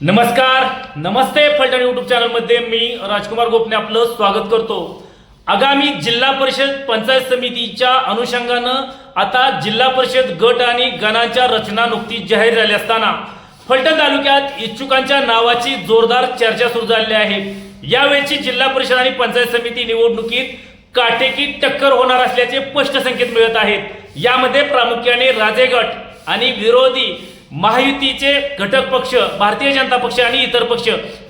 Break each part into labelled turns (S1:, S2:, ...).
S1: नमस्कार नमस्ते फलटण युट्यूब चॅनलमध्ये मी राजकुमार गोपने आपलं स्वागत करतो. आगामी जिल्हा परिषद पंचायत समितीच्या अनुषंगानं आता जिल्हा परिषद गट आणि गणांच्या रचना नुकतीच जाहीर झाली असताना फलटण तालुक्यात इच्छुकांच्या नावाची जोरदार चर्चा सुरू झाली आहे. यावेळची जिल्हा परिषद आणि पंचायत समिती निवडणुकीत काटेकी टक्कर होणार असल्याचे स्पष्ट संकेत मिळत आहेत. यामध्ये प्रामुख्याने राजे गट आणि विरोधी महायुतीचे घटक पक्ष भारतीय जनता पक्ष आणि इतर पक्ष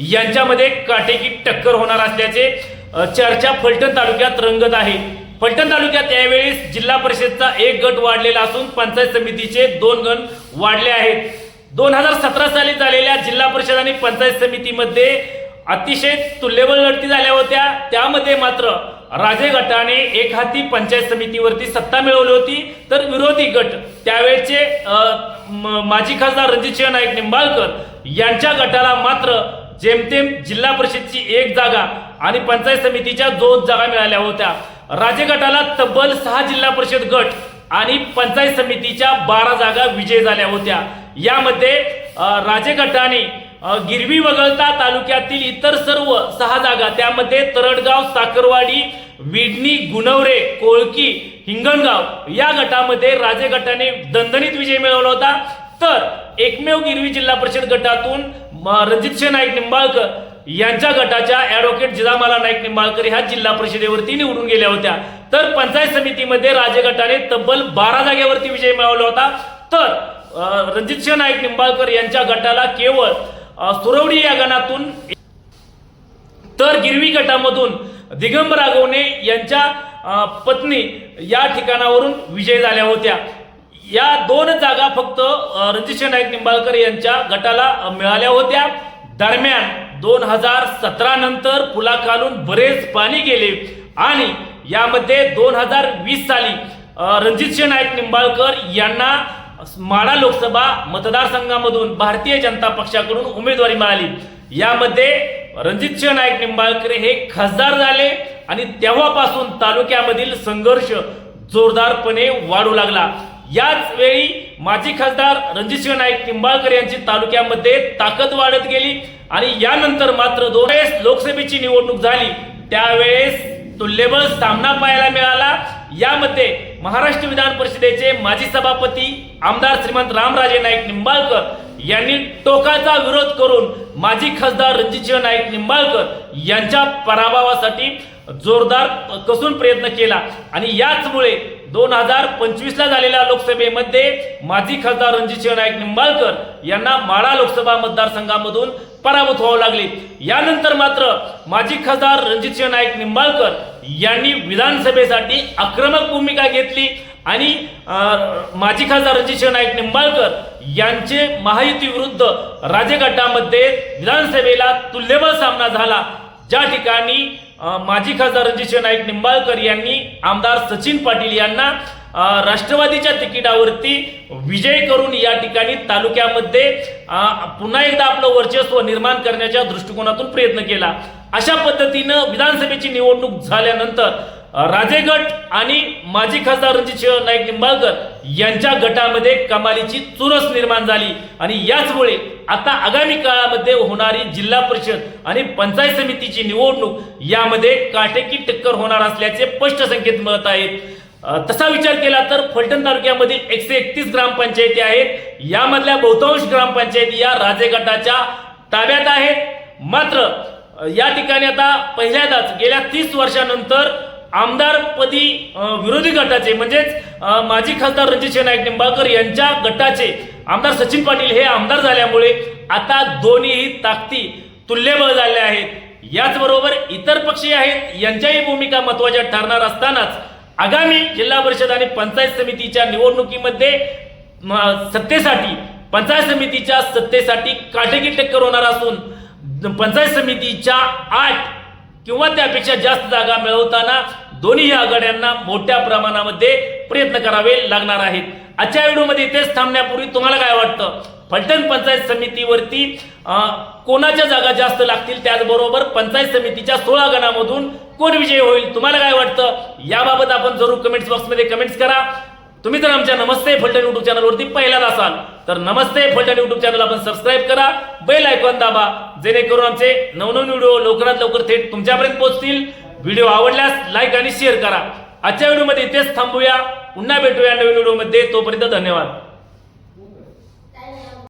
S1: यांच्यामध्ये काटेकी टक्कर होणार असल्याचे चर्चा फलटण तालुक्यात रंगत आहे. फलटण तालुक्यात यावेळी जिल्हा परिषदचा एक गट वाढलेला असून पंचायत समितीचे दोन गण वाढले आहेत. दोन हजार सतरा साली झालेल्या जिल्हा परिषद आणि पंचायत समितीमध्ये अतिशय तुल्यबळ लढती झाल्या होत्या. त्यामध्ये मात्र राजे गटाने एक हाती पंचायत समितीवरती सत्ता मिळवली होती तर विरोधी गट त्यावेळचे म- माजी खासदार रणजितसिंह नाईक निंबाळकर यांच्या गटाला मात्र जेमतेम जिल्हा परिषदची एक जागा आणि पंचायत समितीच्या दोन जागा मिळाल्या होत्या. राजे गटाला तब्बल सहा जिल्हा परिषद गट आणि पंचायत समितीच्या बारा जागा विजय झाल्या होत्या. यामध्ये राजे गटाने गिरवी वगळता तालुक्यातील इतर सर्व सहा जागा त्यामध्ये तरडगाव साखरवाडी विडणी गुणवरे कोळकी हिंगणगाव या गटामध्ये राजे गटाने दणदणीत विजय मिळवला होता. तर एकमेव गिरवी जिल्हा परिषद गटातून म, रणजितसिंह नाईक निंबाळकर यांच्या गटाच्या ऍडव्होकेट जिजामाला नाईक निंबाळकर ह्या जिल्हा परिषदेवरती निवडून गेल्या होत्या. तर पंचायत समितीमध्ये राजे गटाने तब्बल बारा जागेवरती विजय मिळवला होता. तर अ, रणजितसिंह नाईक निंबाळकर यांच्या गटाला केवळ सुरवडी या गणातून तर गिरवी गटामधून दिगंबर आगवणे यांच्या पत्नी या ठिकाणावरून विजय झाल्या होत्या. या दोन जागा फक्त अ, नाईक निंबाळकर यांच्या गटाला मिळाल्या होत्या. दरम्यान दोन हजार सतरा नंतर पुलाखालून बरेच पाणी गेले आणि यामध्ये दोन हजार वीस साली रणजितसिंह नाईक निंबाळकर यांना माडा लोकसभा मतदारसंघामधून भारतीय जनता पक्षाकडून उमेदवारी मिळाली. यामध्ये रणजितसिंह नाईक निंबाळकर हे खासदार झाले आणि तेव्हापासून तालुक्यामधील संघर्ष जोरदारपणे वाढू लागला. याच वेळी माजी खासदार रणजित सिंह नाईक निंबाळकर यांची तालुक्यामध्ये ताकद वाढत गेली आणि यानंतर मात्र दोन वेळेस लोकसभेची निवडणूक झाली. त्यावेळेस तुल्यबळ सामना पाहायला मिळाला. यामध्ये महाराष्ट्र विधान परिषदेचे माजी सभापती आमदार श्रीमंत रामराजे नाईक निंबाळकर यांनी टोकाचा विरोध करून माजी खासदार रणजितसिंह नाईक निंबाळकर यांच्या पराभवासाठी जोरदार कसून प्रयत्न केला. आणि याचमुळे दोन हजार पंचवीसला झालेल्या लोकसभेमध्ये माजी खासदार रणजितसिंह नाईक निंबाळकर यांना माळा लोकसभा मतदारसंघामधून पराभूत व्हावं लागले. यानंतर मात्र माजी खासदार रणजितसिंह नाईक निंबाळकर यांनी विधानसभेसाठी आक्रमक भूमिका घेतली आणि माजी खासदार रणजितसिंह नाईक निंबाळकर यांचे महायुती विरुद्ध राजगटामध्ये विधानसभेला तुल्यबळ सामना झाला. ज्या ठिकाणी माजी खासदार रणजितसिंह नाईक निंबाळकर यांनी आमदार सचिन पाटील यांना राष्ट्रवादीच्या तिकिटावरती विजय करून या ठिकाणी तालुक्यामध्ये पुन्हा एकदा आपलं वर्चस्व निर्माण करण्याच्या दृष्टिकोनातून प्रयत्न केला. अशा पद्धतीनं विधानसभेची निवडणूक झाल्यानंतर राजेगट आणि माजी खासदार रणजितसिंह नाईक निंबाळकर यांच्या गटामध्ये कमालीची चुरस निर्माण झाली. आणि याचमुळे आता आगामी काळामध्ये होणारी जिल्हा परिषद आणि पंचायत समितीची निवडणूक यामध्ये काटेकी टक्कर होणार असल्याचे स्पष्ट संकेत मिळत आहेत. तसा विचार केला तर फलटण तालुक्यामधील एकशे एकतीस ग्रामपंचायती आहेत. यामधल्या बहुतांश ग्रामपंचायती या राजे गटाच्या ताब्यात आहेत. मात्र या ठिकाणी आता पहिल्यांदाच गेल्या तीस वर्षानंतर आमदारपदी विरोधी गटाचे म्हणजेच माजी खासदार रणजित नाईक निंबाळकर यांच्या गटाचे आमदार सचिन पाटील हे आमदार झाल्यामुळे आता दोन्हीही ताकदी तुल्यबळ झाल्या आहेत. याचबरोबर इतर पक्षी आहेत. यांच्याही भूमिका महत्त्वाच्या ठरणार असतानाच आगामी जिल्हा परिषद आणि पंचायत समितीच्या निवडणुकीमध्ये सत्तेसाठी पंचायत समितीच्या सत्तेसाठी काटेकी टक्कर होणार असून पंचायत समितीच्या आठ किंवा त्यापेक्षा जास्त जागा मिळवताना दोन्ही आघाड्यांना मोठ्या प्रमाणामध्ये प्रयत्न करावे लागणार आहेत. आजच्या व्हिडिओमध्ये इथेच थांबण्यापूर्वी तुम्हाला काय वाटतं? फलटण पंचायत समितीवरती कोणाच्या जागा जास्त लागतील? त्याचबरोबर पंचायत समितीच्या सोळा गणामधून कोण विजय होईल तुम्हाला काय वाटतं? याबाबत आपण जरूर कमेंट्स बॉक्समध्ये कमेंट्स करा. तुम्ही जर आमच्या नमस्ते फलटण युट्यूब चॅनलवरती पहिल्यांदा असाल तर नमस्ते फलटण युट्यूब चॅनल आपण सबस्क्राईब करा. बेल आयकॉन दाबा जेणेकरून आमचे नवनवीन व्हिडिओ लवकरात लवकर थेट तुमच्यापर्यंत पोहोचतील. व्हिडिओ आवडल्यास लाईक आणि शेअर करा. आजच्या व्हिडिओमध्ये इथेच थांबूया. पुन्हा भेटूया नवीन व्हिडिओमध्ये तोपर्यंत धन्यवाद.